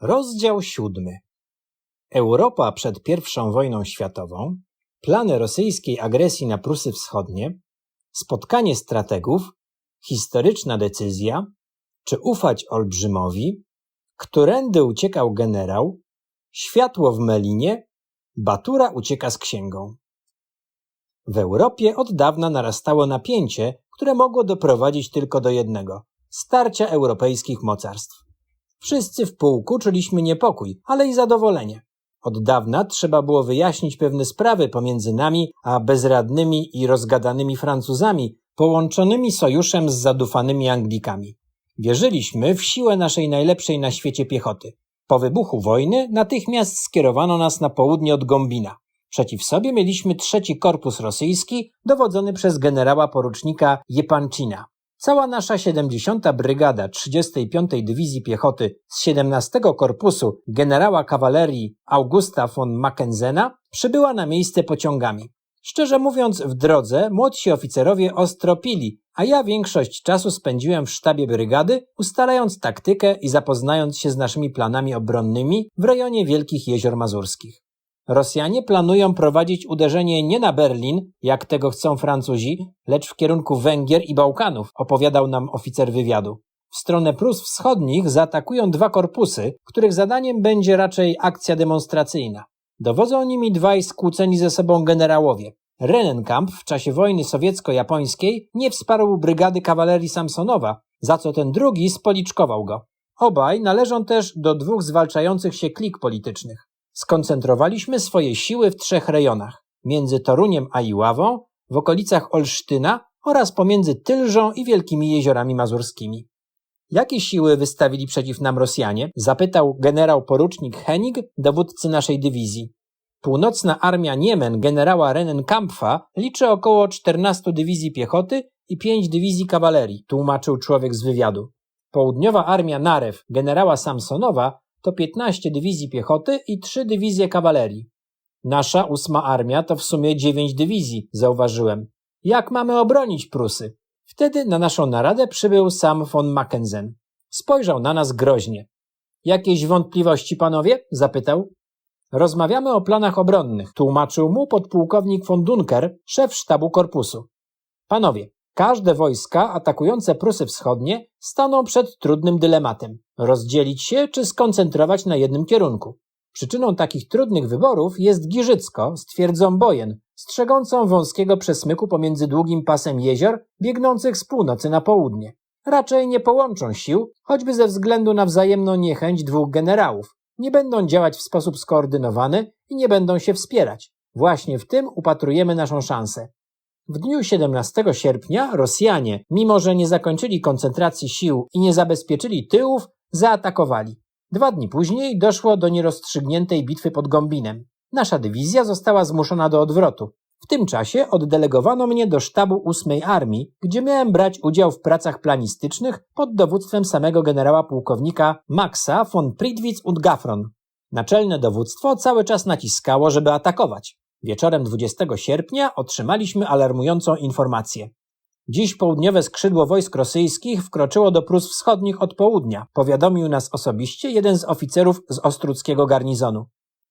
Rozdział siódmy. Europa przed I wojną światową, plany rosyjskiej agresji na Prusy Wschodnie, spotkanie strategów, historyczna decyzja, czy ufać olbrzymowi, którędy uciekał generał, światło w Melinie, Batura ucieka z księgą. W Europie od dawna narastało napięcie, które mogło doprowadzić tylko do jednego starcia europejskich mocarstw. Wszyscy w pułku czuliśmy niepokój, ale i zadowolenie. Od dawna trzeba było wyjaśnić pewne sprawy pomiędzy nami a bezradnymi i rozgadanymi Francuzami, połączonymi sojuszem z zadufanymi Anglikami. Wierzyliśmy w siłę naszej najlepszej na świecie piechoty. Po wybuchu wojny natychmiast skierowano nas na południe od Gombina. Przeciw sobie mieliśmy trzeci korpus rosyjski, dowodzony przez generała porucznika Jepancina. Cała nasza 70. Brygada 35. Dywizji Piechoty z 17 Korpusu generała kawalerii Augusta von Mackenzena przybyła na miejsce pociągami. Szczerze mówiąc, w drodze młodsi oficerowie ostro pili, a ja większość czasu spędziłem w sztabie brygady, ustalając taktykę i zapoznając się z naszymi planami obronnymi w rejonie Wielkich Jezior Mazurskich. Rosjanie planują prowadzić uderzenie nie na Berlin, jak tego chcą Francuzi, lecz w kierunku Węgier i Bałkanów, opowiadał nam oficer wywiadu. W stronę Prus Wschodnich zaatakują dwa korpusy, których zadaniem będzie raczej akcja demonstracyjna. Dowodzą nimi dwaj skłóceni ze sobą generałowie. Rennenkamp w czasie wojny sowiecko-japońskiej nie wsparł brygady kawalerii Samsonowa, za co ten drugi spoliczkował go. Obaj należą też do dwóch zwalczających się klik politycznych. Skoncentrowaliśmy swoje siły w trzech rejonach między Toruniem a Iławą, w okolicach Olsztyna oraz pomiędzy Tylżą i Wielkimi Jeziorami Mazurskimi. Jakie siły wystawili przeciw nam Rosjanie? zapytał generał porucznik Hennig, dowódcy naszej dywizji. Północna armia Niemen generała Rennenkampfa liczy około 14 dywizji piechoty i 5 dywizji kawalerii, tłumaczył człowiek z wywiadu. Południowa armia Narew generała Samsonowa to 15 dywizji piechoty i 3 dywizje kawalerii. Nasza ósma armia to w sumie 9 dywizji, zauważyłem. Jak mamy obronić Prusy? Wtedy na naszą naradę przybył sam von Mackensen. Spojrzał na nas groźnie. Jakieś wątpliwości, panowie? zapytał. Rozmawiamy o planach obronnych, tłumaczył mu podpułkownik von Dunker, szef sztabu korpusu. Panowie, Każde wojska atakujące Prusy Wschodnie staną przed trudnym dylematem rozdzielić się czy skoncentrować na jednym kierunku. Przyczyną takich trudnych wyborów jest Giżycko z twierdzą Bojen, strzegącą wąskiego przesmyku pomiędzy długim pasem jezior biegnących z północy na południe. Raczej nie połączą sił, choćby ze względu na wzajemną niechęć dwóch generałów. Nie będą działać w sposób skoordynowany i nie będą się wspierać. Właśnie w tym upatrujemy naszą szansę. W dniu 17 sierpnia Rosjanie, mimo że nie zakończyli koncentracji sił i nie zabezpieczyli tyłów, zaatakowali. Dwa dni później doszło do nierozstrzygniętej bitwy pod Gombinem. Nasza dywizja została zmuszona do odwrotu. W tym czasie oddelegowano mnie do sztabu 8 Armii, gdzie miałem brać udział w pracach planistycznych pod dowództwem samego generała pułkownika Maxa von Pridwitz und Gaffron. Naczelne dowództwo cały czas naciskało, żeby atakować. Wieczorem 20 sierpnia otrzymaliśmy alarmującą informację. Dziś południowe skrzydło wojsk rosyjskich wkroczyło do Prus Wschodnich od południa, powiadomił nas osobiście jeden z oficerów z ostruckiego garnizonu.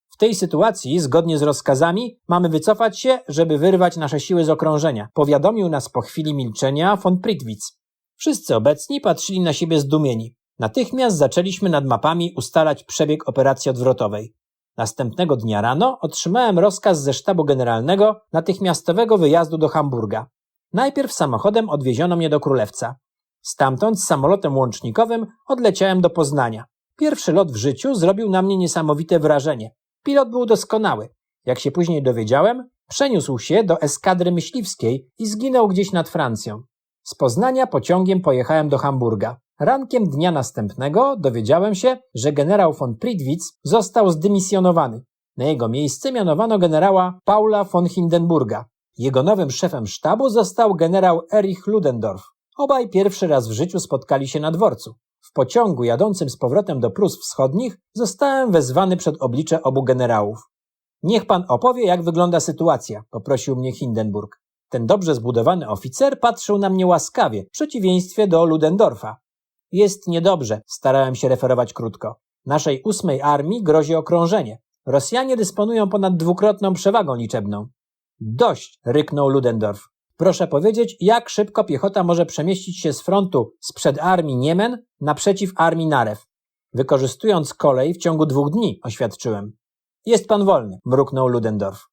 W tej sytuacji, zgodnie z rozkazami, mamy wycofać się, żeby wyrwać nasze siły z okrążenia, powiadomił nas po chwili milczenia von Pritwitz. Wszyscy obecni patrzyli na siebie zdumieni. Natychmiast zaczęliśmy nad mapami ustalać przebieg operacji odwrotowej. Następnego dnia rano otrzymałem rozkaz ze sztabu generalnego natychmiastowego wyjazdu do Hamburga. Najpierw samochodem odwieziono mnie do Królewca. Stamtąd z samolotem łącznikowym odleciałem do Poznania. Pierwszy lot w życiu zrobił na mnie niesamowite wrażenie. Pilot był doskonały. Jak się później dowiedziałem, przeniósł się do eskadry myśliwskiej i zginął gdzieś nad Francją. Z Poznania pociągiem pojechałem do Hamburga. Rankiem dnia następnego dowiedziałem się, że generał von Pridwitz został zdymisjonowany. Na jego miejsce mianowano generała Paula von Hindenburga. Jego nowym szefem sztabu został generał Erich Ludendorff. Obaj pierwszy raz w życiu spotkali się na dworcu. W pociągu jadącym z powrotem do Prus Wschodnich zostałem wezwany przed oblicze obu generałów. Niech pan opowie, jak wygląda sytuacja, poprosił mnie Hindenburg. Ten dobrze zbudowany oficer patrzył na mnie łaskawie, w przeciwieństwie do Ludendorfa. Jest niedobrze, starałem się referować krótko. Naszej ósmej armii grozi okrążenie. Rosjanie dysponują ponad dwukrotną przewagą liczebną. Dość, ryknął Ludendorff. Proszę powiedzieć, jak szybko piechota może przemieścić się z frontu sprzed armii Niemen naprzeciw armii Narew. Wykorzystując kolej w ciągu dwóch dni, oświadczyłem. Jest pan wolny, mruknął Ludendorff.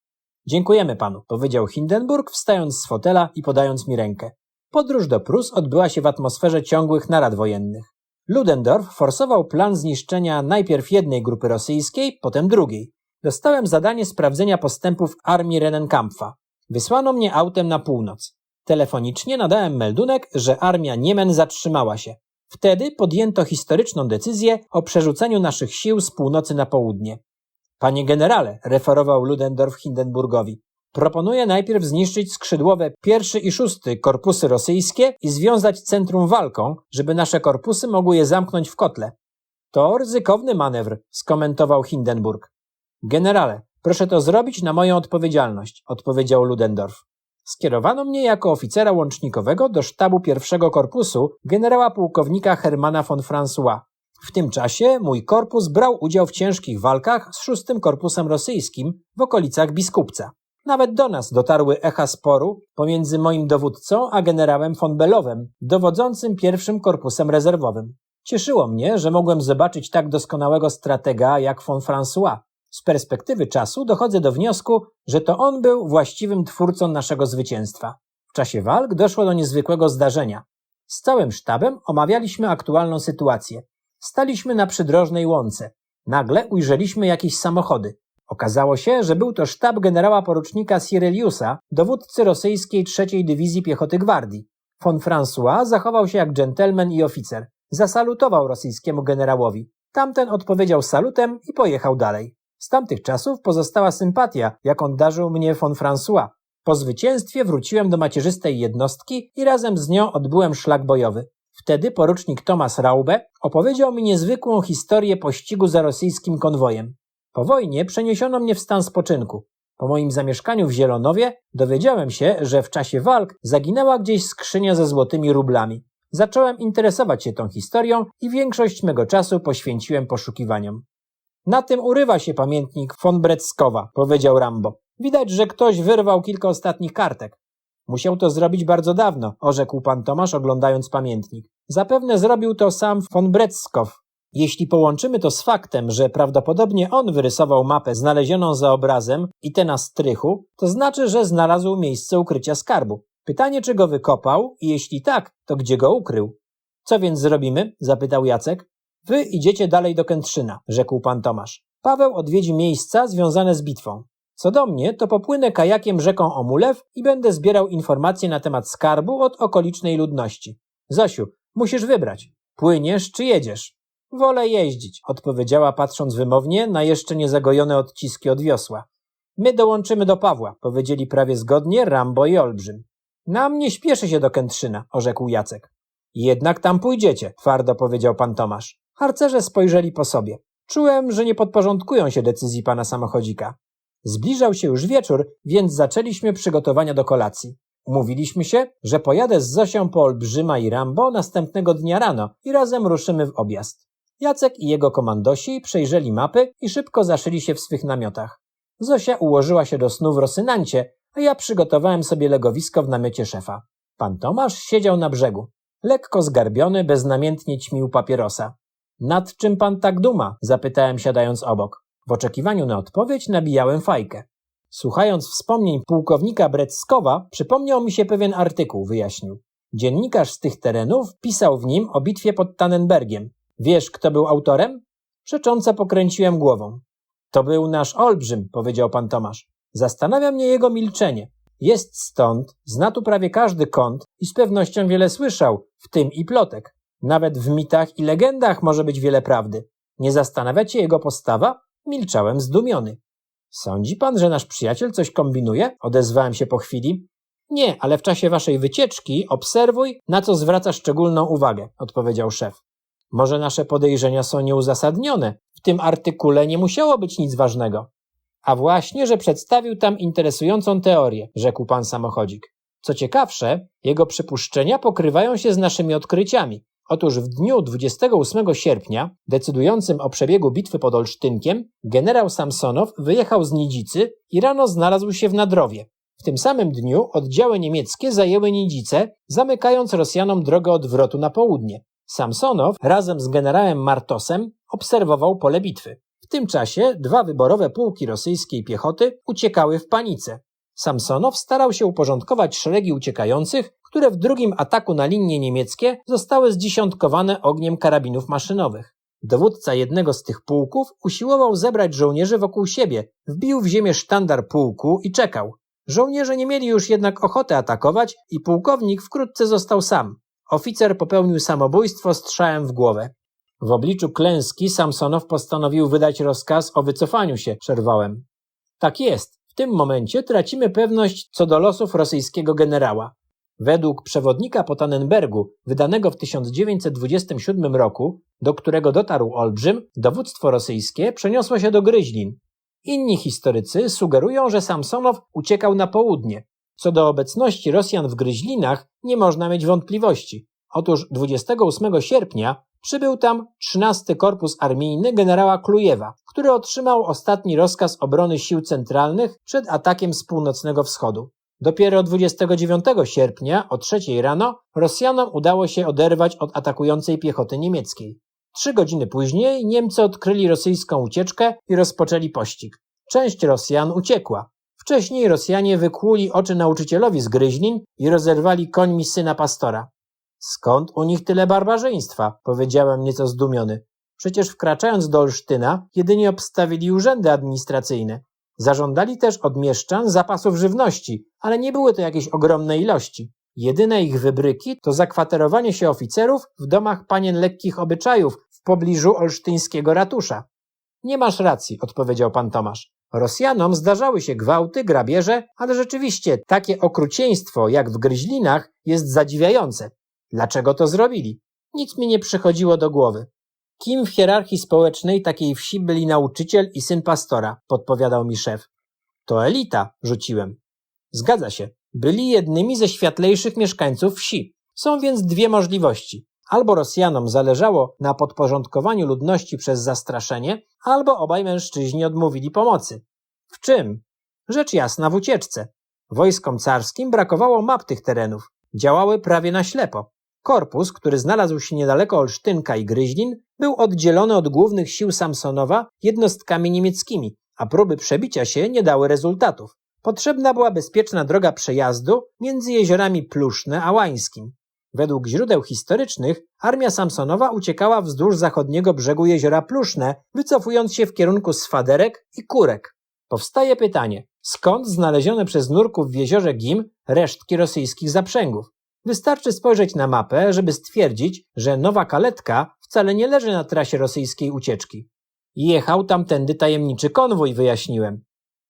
Dziękujemy panu, powiedział Hindenburg, wstając z fotela i podając mi rękę. Podróż do Prus odbyła się w atmosferze ciągłych narad wojennych. Ludendorff forsował plan zniszczenia najpierw jednej grupy rosyjskiej, potem drugiej. Dostałem zadanie sprawdzenia postępów armii Rennenkampfa. Wysłano mnie autem na północ. Telefonicznie nadałem meldunek, że armia Niemen zatrzymała się. Wtedy podjęto historyczną decyzję o przerzuceniu naszych sił z północy na południe. Panie generale, referował Ludendorff Hindenburgowi, proponuję najpierw zniszczyć skrzydłowe pierwszy i szósty korpusy rosyjskie i związać centrum walką, żeby nasze korpusy mogły je zamknąć w kotle. To ryzykowny manewr, skomentował Hindenburg. Generale, proszę to zrobić na moją odpowiedzialność, odpowiedział Ludendorff. Skierowano mnie jako oficera łącznikowego do sztabu pierwszego korpusu generała pułkownika Hermana von François. W tym czasie mój korpus brał udział w ciężkich walkach z szóstym korpusem rosyjskim w okolicach Biskupca. Nawet do nas dotarły echa sporu pomiędzy moim dowódcą a generałem von Belowem, dowodzącym pierwszym korpusem rezerwowym. Cieszyło mnie, że mogłem zobaczyć tak doskonałego stratega jak von François. Z perspektywy czasu dochodzę do wniosku, że to on był właściwym twórcą naszego zwycięstwa. W czasie walk doszło do niezwykłego zdarzenia. Z całym sztabem omawialiśmy aktualną sytuację. Staliśmy na przydrożnej łące. Nagle ujrzeliśmy jakieś samochody. Okazało się, że był to sztab generała porucznika Sireliusa, dowódcy rosyjskiej trzeciej dywizji piechoty gwardii. Von François zachował się jak dżentelmen i oficer. Zasalutował rosyjskiemu generałowi. Tamten odpowiedział salutem i pojechał dalej. Z tamtych czasów pozostała sympatia, jaką darzył mnie von François. Po zwycięstwie wróciłem do macierzystej jednostki i razem z nią odbyłem szlak bojowy. Wtedy porucznik Thomas Raube opowiedział mi niezwykłą historię pościgu za rosyjskim konwojem. Po wojnie przeniesiono mnie w stan spoczynku. Po moim zamieszkaniu w Zielonowie dowiedziałem się, że w czasie walk zaginęła gdzieś skrzynia ze złotymi rublami. Zacząłem interesować się tą historią i większość mego czasu poświęciłem poszukiwaniom. Na tym urywa się pamiętnik von Breckowa, powiedział Rambo. Widać, że ktoś wyrwał kilka ostatnich kartek. Musiał to zrobić bardzo dawno, orzekł pan Tomasz, oglądając pamiętnik. Zapewne zrobił to sam von Breckow. Jeśli połączymy to z faktem, że prawdopodobnie on wyrysował mapę znalezioną za obrazem i tę na strychu, to znaczy, że znalazł miejsce ukrycia skarbu. Pytanie, czy go wykopał i jeśli tak, to gdzie go ukrył? Co więc zrobimy? zapytał Jacek. Wy idziecie dalej do Kętrzyna, rzekł pan Tomasz. Paweł odwiedzi miejsca związane z bitwą. Co do mnie, to popłynę kajakiem rzeką Omulew i będę zbierał informacje na temat skarbu od okolicznej ludności. Zosiu, musisz wybrać. Płyniesz czy jedziesz? Wolę jeździć, odpowiedziała patrząc wymownie na jeszcze niezagojone odciski od wiosła. My dołączymy do Pawła, powiedzieli prawie zgodnie Rambo i Olbrzym. Nam nie śpieszy się do Kętrzyna, orzekł Jacek. Jednak tam pójdziecie, twardo powiedział pan Tomasz. Harcerze spojrzeli po sobie. Czułem, że nie podporządkują się decyzji pana samochodzika. Zbliżał się już wieczór, więc zaczęliśmy przygotowania do kolacji. Umówiliśmy się, że pojadę z Zosią po Olbrzyma i Rambo następnego dnia rano i razem ruszymy w objazd. Jacek i jego komandosi przejrzeli mapy i szybko zaszyli się w swych namiotach. Zosia ułożyła się do snu w Rosynancie, a ja przygotowałem sobie legowisko w namiocie szefa. Pan Tomasz siedział na brzegu. Lekko zgarbiony, beznamiętnie ćmił papierosa. Nad czym pan tak duma? zapytałem siadając obok. W oczekiwaniu na odpowiedź nabijałem fajkę. Słuchając wspomnień pułkownika Breckowa, przypomniał mi się pewien artykuł, wyjaśnił. Dziennikarz z tych terenów pisał w nim o bitwie pod Tannenbergiem. Wiesz, kto był autorem? Przecząco pokręciłem głową. To był nasz olbrzym, powiedział pan Tomasz. Zastanawia mnie jego milczenie. Jest stąd, zna tu prawie każdy kąt i z pewnością wiele słyszał, w tym i plotek. Nawet w mitach i legendach może być wiele prawdy. Nie zastanawia cię jego postawa? Milczałem zdumiony. Sądzi pan, że nasz przyjaciel coś kombinuje? Odezwałem się po chwili. Nie, ale w czasie waszej wycieczki obserwuj, na co zwraca szczególną uwagę, odpowiedział szef. Może nasze podejrzenia są nieuzasadnione. W tym artykule nie musiało być nic ważnego. A właśnie, że przedstawił tam interesującą teorię, rzekł pan samochodzik. Co ciekawsze, jego przypuszczenia pokrywają się z naszymi odkryciami. Otóż w dniu 28 sierpnia, decydującym o przebiegu bitwy pod Olsztynkiem, generał Samsonow wyjechał z Nidzicy i rano znalazł się w Nadrowie. W tym samym dniu oddziały niemieckie zajęły Nidzice, zamykając Rosjanom drogę odwrotu na południe. Samsonow razem z generałem Martosem obserwował pole bitwy. W tym czasie dwa wyborowe pułki rosyjskiej piechoty uciekały w panice. Samsonow starał się uporządkować szeregi uciekających, które w drugim ataku na linie niemieckie zostały zdziesiątkowane ogniem karabinów maszynowych. Dowódca jednego z tych pułków usiłował zebrać żołnierzy wokół siebie, wbił w ziemię sztandar pułku i czekał. Żołnierze nie mieli już jednak ochoty atakować i pułkownik wkrótce został sam. Oficer popełnił samobójstwo strzałem w głowę. W obliczu klęski Samsonow postanowił wydać rozkaz o wycofaniu się, przerwałem. Tak jest. W tym momencie tracimy pewność co do losów rosyjskiego generała. Według przewodnika po Tannenbergu, wydanego w 1927 roku, do którego dotarł Olbrzym, dowództwo rosyjskie przeniosło się do Gryźlin. Inni historycy sugerują, że Samsonow uciekał na południe. Co do obecności Rosjan w Gryźlinach nie można mieć wątpliwości. Otóż 28 sierpnia przybył tam 13 Korpus Armijny generała Klujewa, który otrzymał ostatni rozkaz obrony sił centralnych przed atakiem z północnego wschodu. Dopiero 29 sierpnia o trzeciej rano Rosjanom udało się oderwać od atakującej piechoty niemieckiej. Trzy godziny później Niemcy odkryli rosyjską ucieczkę i rozpoczęli pościg. Część Rosjan uciekła. Wcześniej Rosjanie wykłuli oczy nauczycielowi z Gryźlin i rozerwali końmi syna pastora. Skąd u nich tyle barbarzyństwa? powiedziałem nieco zdumiony. Przecież wkraczając do Olsztyna, jedynie obstawili urzędy administracyjne. Zażądali też od mieszczan zapasów żywności, ale nie były to jakieś ogromne ilości. Jedyne ich wybryki to zakwaterowanie się oficerów w domach panien lekkich obyczajów w pobliżu olsztyńskiego ratusza. Nie masz racji, odpowiedział pan Tomasz. Rosjanom zdarzały się gwałty, grabieże, ale rzeczywiście takie okrucieństwo jak w Gryźlinach jest zadziwiające. Dlaczego to zrobili? Nic mi nie przychodziło do głowy. Kim w hierarchii społecznej takiej wsi byli nauczyciel i syn pastora, podpowiadał mi szef. To elita, rzuciłem. Zgadza się. Byli jednymi ze światlejszych mieszkańców wsi. Są więc dwie możliwości. Albo Rosjanom zależało na podporządkowaniu ludności przez zastraszenie, albo obaj mężczyźni odmówili pomocy. W czym? Rzecz jasna w ucieczce. Wojskom carskim brakowało map tych terenów. Działały prawie na ślepo. Korpus, który znalazł się niedaleko Olsztynka i Gryźlin, był oddzielony od głównych sił Samsonowa jednostkami niemieckimi, a próby przebicia się nie dały rezultatów. Potrzebna była bezpieczna droga przejazdu między jeziorami Pluszne a Łańskim. Według źródeł historycznych armia Samsonowa uciekała wzdłuż zachodniego brzegu jeziora Pluszne, wycofując się w kierunku Swaderek i Kurek. Powstaje pytanie, skąd znalezione przez nurków w jeziorze Gim resztki rosyjskich zaprzęgów? Wystarczy spojrzeć na mapę, żeby stwierdzić, że Nowa Kaletka wcale nie leży na trasie rosyjskiej ucieczki. Jechał tamtędy tajemniczy konwój, wyjaśniłem.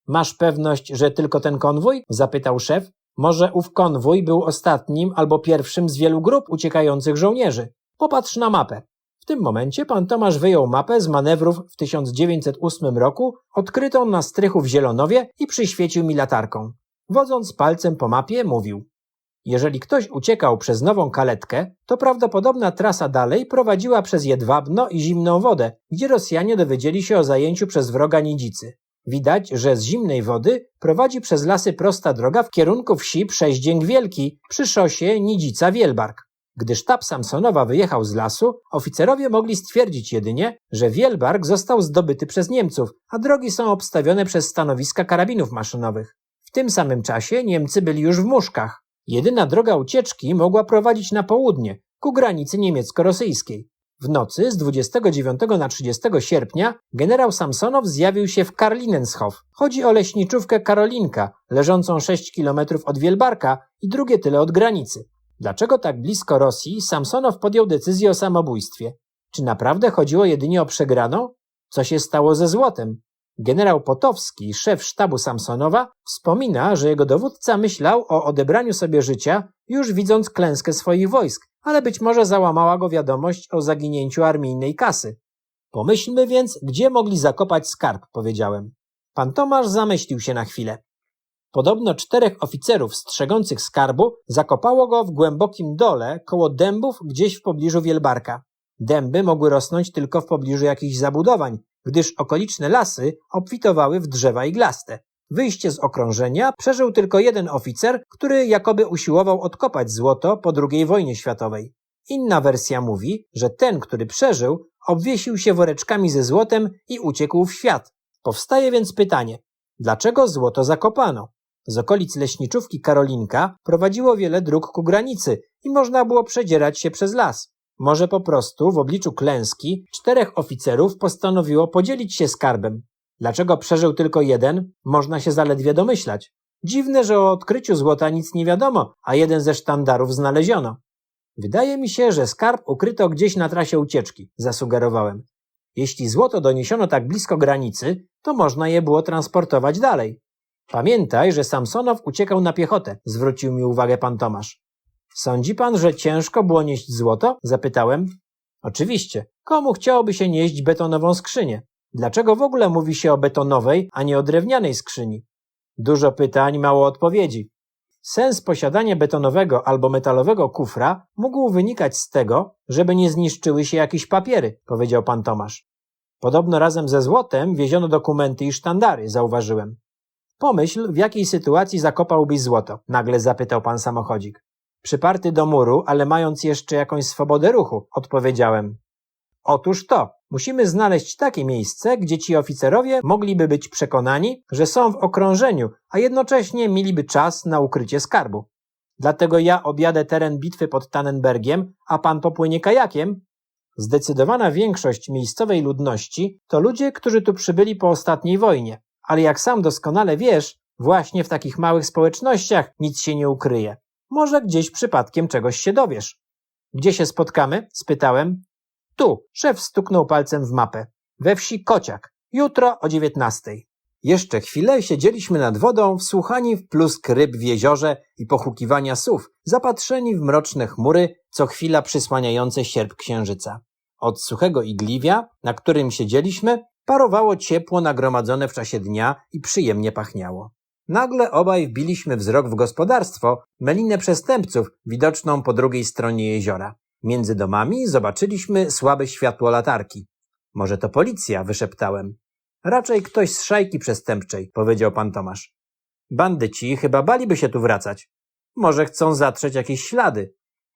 Masz pewność, że tylko ten konwój? zapytał szef. Może ów konwój był ostatnim albo pierwszym z wielu grup uciekających żołnierzy. Popatrz na mapę. W tym momencie pan Tomasz wyjął mapę z manewrów w 1908 roku, odkrytą na strychu w Zielonowie i przyświecił mi latarką. Wodząc palcem po mapie, mówił. Jeżeli ktoś uciekał przez nową kaletkę, to prawdopodobna trasa dalej prowadziła przez Jedwabno i Zimną Wodę, gdzie Rosjanie dowiedzieli się o zajęciu przez wroga Nidzicy. Widać, że z zimnej wody prowadzi przez lasy prosta droga w kierunku wsi Przeździęk Wielki przy szosie Nidzica-Wielbark. Gdy sztab Samsonowa wyjechał z lasu, oficerowie mogli stwierdzić jedynie, że Wielbark został zdobyty przez Niemców, a drogi są obstawione przez stanowiska karabinów maszynowych. W tym samym czasie Niemcy byli już w Muszkach. Jedyna droga ucieczki mogła prowadzić na południe, ku granicy niemiecko-rosyjskiej. W nocy z 29 na 30 sierpnia generał Samsonow zjawił się w Karlinenshof. Chodzi o leśniczówkę Karolinka, leżącą 6 km od Wielbarka i drugie tyle od granicy. Dlaczego tak blisko Rosji Samsonow podjął decyzję o samobójstwie? Czy naprawdę chodziło jedynie o przegraną? Co się stało ze złotem? Generał Potowski, szef sztabu Samsonowa, wspomina, że jego dowódca myślał o odebraniu sobie życia, już widząc klęskę swoich wojsk, ale być może załamała go wiadomość o zaginięciu armijnej kasy. Pomyślmy więc, gdzie mogli zakopać skarb, powiedziałem. Pan Tomasz zamyślił się na chwilę. Podobno czterech oficerów strzegących skarbu zakopało go w głębokim dole koło dębów gdzieś w pobliżu Wielbarka. Dęby mogły rosnąć tylko w pobliżu jakichś zabudowań, gdyż okoliczne lasy obfitowały w drzewa iglaste. Wyjście z okrążenia przeżył tylko jeden oficer, który jakoby usiłował odkopać złoto po II wojnie światowej. Inna wersja mówi, że ten, który przeżył, obwiesił się woreczkami ze złotem i uciekł w świat. Powstaje więc pytanie, dlaczego złoto zakopano? Z okolic leśniczówki Karolinka prowadziło wiele dróg ku granicy i można było przedzierać się przez las. Może po prostu w obliczu klęski czterech oficerów postanowiło podzielić się skarbem. Dlaczego przeżył tylko jeden, można się zaledwie domyślać. Dziwne, że o odkryciu złota nic nie wiadomo, a jeden ze sztandarów znaleziono. Wydaje mi się, że skarb ukryto gdzieś na trasie ucieczki, zasugerowałem. Jeśli złoto doniesiono tak blisko granicy, to można je było transportować dalej. Pamiętaj, że Samsonow uciekał na piechotę, zwrócił mi uwagę pan Tomasz. Sądzi pan, że ciężko było nieść złoto? zapytałem. Oczywiście. Komu chciałoby się nieść betonową skrzynię? Dlaczego w ogóle mówi się o betonowej, a nie o drewnianej skrzyni? Dużo pytań, mało odpowiedzi. Sens posiadania betonowego albo metalowego kufra mógł wynikać z tego, żeby nie zniszczyły się jakieś papiery, powiedział pan Tomasz. Podobno razem ze złotem wieziono dokumenty i sztandary, zauważyłem. Pomyśl, w jakiej sytuacji zakopałbyś złoto, nagle zapytał pan samochodzik. Przyparty do muru, ale mając jeszcze jakąś swobodę ruchu, odpowiedziałem. Otóż to, musimy znaleźć takie miejsce, gdzie ci oficerowie mogliby być przekonani, że są w okrążeniu, a jednocześnie mieliby czas na ukrycie skarbu. Dlatego ja objadę teren bitwy pod Tannenbergiem, a pan popłynie kajakiem? Zdecydowana większość miejscowej ludności to ludzie, którzy tu przybyli po ostatniej wojnie, ale jak sam doskonale wiesz, właśnie w takich małych społecznościach nic się nie ukryje. Może gdzieś przypadkiem czegoś się dowiesz. Gdzie się spotkamy? spytałem. Tu, szef stuknął palcem w mapę. We wsi Kociak. Jutro o dziewiętnastej. Jeszcze chwilę siedzieliśmy nad wodą, wsłuchani w plusk ryb w jeziorze i pochukiwania sów, zapatrzeni w mroczne chmury, co chwila przysłaniające sierp księżyca. Od suchego igliwia, na którym siedzieliśmy, parowało ciepło nagromadzone w czasie dnia i przyjemnie pachniało. Nagle obaj wbiliśmy wzrok w gospodarstwo, melinę przestępców, widoczną po drugiej stronie jeziora. Między domami zobaczyliśmy słabe światło latarki. Może to policja, wyszeptałem. Raczej ktoś z szajki przestępczej, powiedział pan Tomasz. Bandyci chyba baliby się tu wracać. Może chcą zatrzeć jakieś ślady.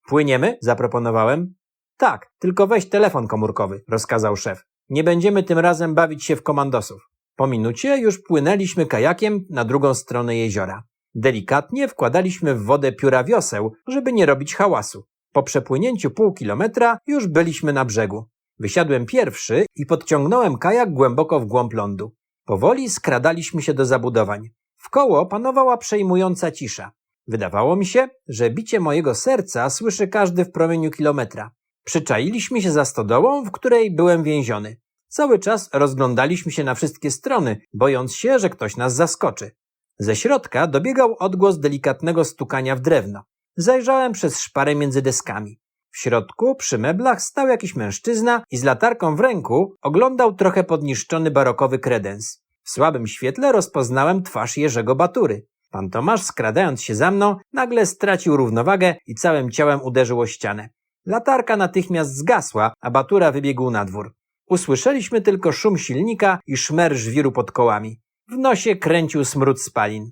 Płyniemy? zaproponowałem. Tak, tylko weź telefon komórkowy, rozkazał szef. Nie będziemy tym razem bawić się w komandosów. Po minucie już płynęliśmy kajakiem na drugą stronę jeziora. Delikatnie wkładaliśmy w wodę pióra wioseł, żeby nie robić hałasu. Po przepłynięciu pół kilometra już byliśmy na brzegu. Wysiadłem pierwszy i podciągnąłem kajak głęboko w głąb lądu. Powoli skradaliśmy się do zabudowań. Wkoło panowała przejmująca cisza. Wydawało mi się, że bicie mojego serca słyszy każdy w promieniu kilometra. Przyczailiśmy się za stodołą, w której byłem więziony. Cały czas rozglądaliśmy się na wszystkie strony, bojąc się, że ktoś nas zaskoczy. Ze środka dobiegał odgłos delikatnego stukania w drewno. Zajrzałem przez szparę między deskami. W środku, przy meblach, stał jakiś mężczyzna i z latarką w ręku oglądał trochę podniszczony barokowy kredens. W słabym świetle rozpoznałem twarz Jerzego Batury. Pan Tomasz, skradając się za mną, nagle stracił równowagę i całym ciałem uderzył o ścianę. Latarka natychmiast zgasła, a Batura wybiegł na dwór. Usłyszeliśmy tylko szum silnika i szmer żwiru pod kołami. W nosie kręcił smród spalin.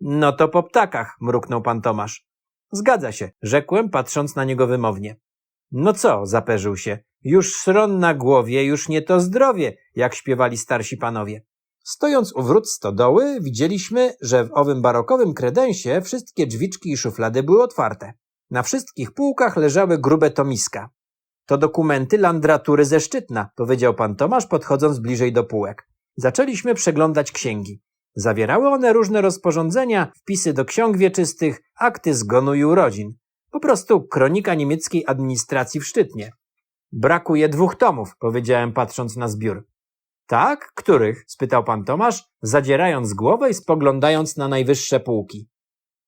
No to po ptakach, mruknął pan Tomasz. Zgadza się, rzekłem, patrząc na niego wymownie. No co, zaperzył się. Już szron na głowie, już nie to zdrowie, jak śpiewali starsi panowie. Stojąc u wrót stodoły, widzieliśmy, że w owym barokowym kredensie wszystkie drzwiczki i szuflady były otwarte. Na wszystkich półkach leżały grube tomiska. To dokumenty landratury ze Szczytna, powiedział pan Tomasz, podchodząc bliżej do półek. Zaczęliśmy przeglądać księgi. Zawierały one różne rozporządzenia, wpisy do ksiąg wieczystych, akty zgonu i urodzin. Po prostu kronika niemieckiej administracji w Szczytnie. Brakuje dwóch tomów, powiedziałem patrząc na zbiór. Tak? Których? spytał pan Tomasz, zadzierając głowę i spoglądając na najwyższe półki.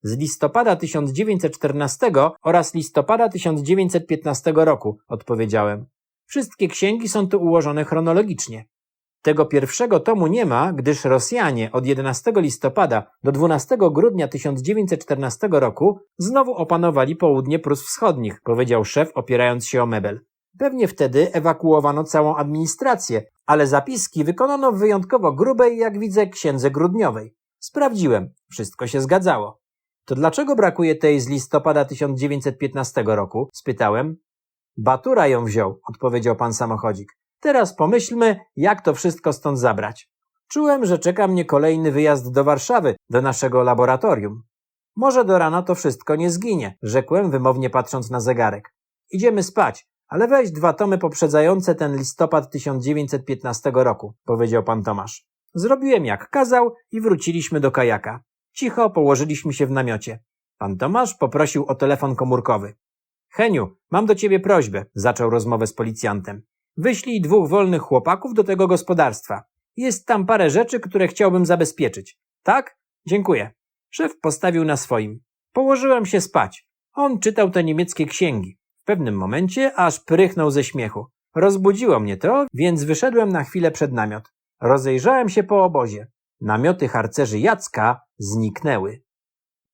Z listopada 1914 oraz listopada 1915 roku, odpowiedziałem. Wszystkie księgi są tu ułożone chronologicznie. Tego pierwszego tomu nie ma, gdyż Rosjanie od 11 listopada do 12 grudnia 1914 roku znowu opanowali południe Prus Wschodnich, powiedział szef opierając się o mebel. Pewnie wtedy ewakuowano całą administrację, ale zapiski wykonano w wyjątkowo grubej, jak widzę, księdze grudniowej. Sprawdziłem, wszystko się zgadzało. To dlaczego brakuje tej z listopada 1915 roku? spytałem. Batura ją wziął, odpowiedział pan samochodzik. Teraz pomyślmy, jak to wszystko stąd zabrać. Czułem, że czeka mnie kolejny wyjazd do Warszawy, do naszego laboratorium. Może do rana to wszystko nie zginie, rzekłem wymownie patrząc na zegarek. Idziemy spać, ale weź dwa tomy poprzedzające ten listopad 1915 roku, powiedział pan Tomasz. Zrobiłem jak kazał i wróciliśmy do kajaka. Cicho położyliśmy się w namiocie. Pan Tomasz poprosił o telefon komórkowy. Heniu, mam do ciebie prośbę, zaczął rozmowę z policjantem. Wyślij dwóch wolnych chłopaków do tego gospodarstwa. Jest tam parę rzeczy, które chciałbym zabezpieczyć. Tak? Dziękuję. Szef postawił na swoim. Położyłem się spać. On czytał te niemieckie księgi. W pewnym momencie aż prychnął ze śmiechu. Rozbudziło mnie to, więc wyszedłem na chwilę przed namiot. Rozejrzałem się po obozie. Namioty harcerzy Jacka zniknęły.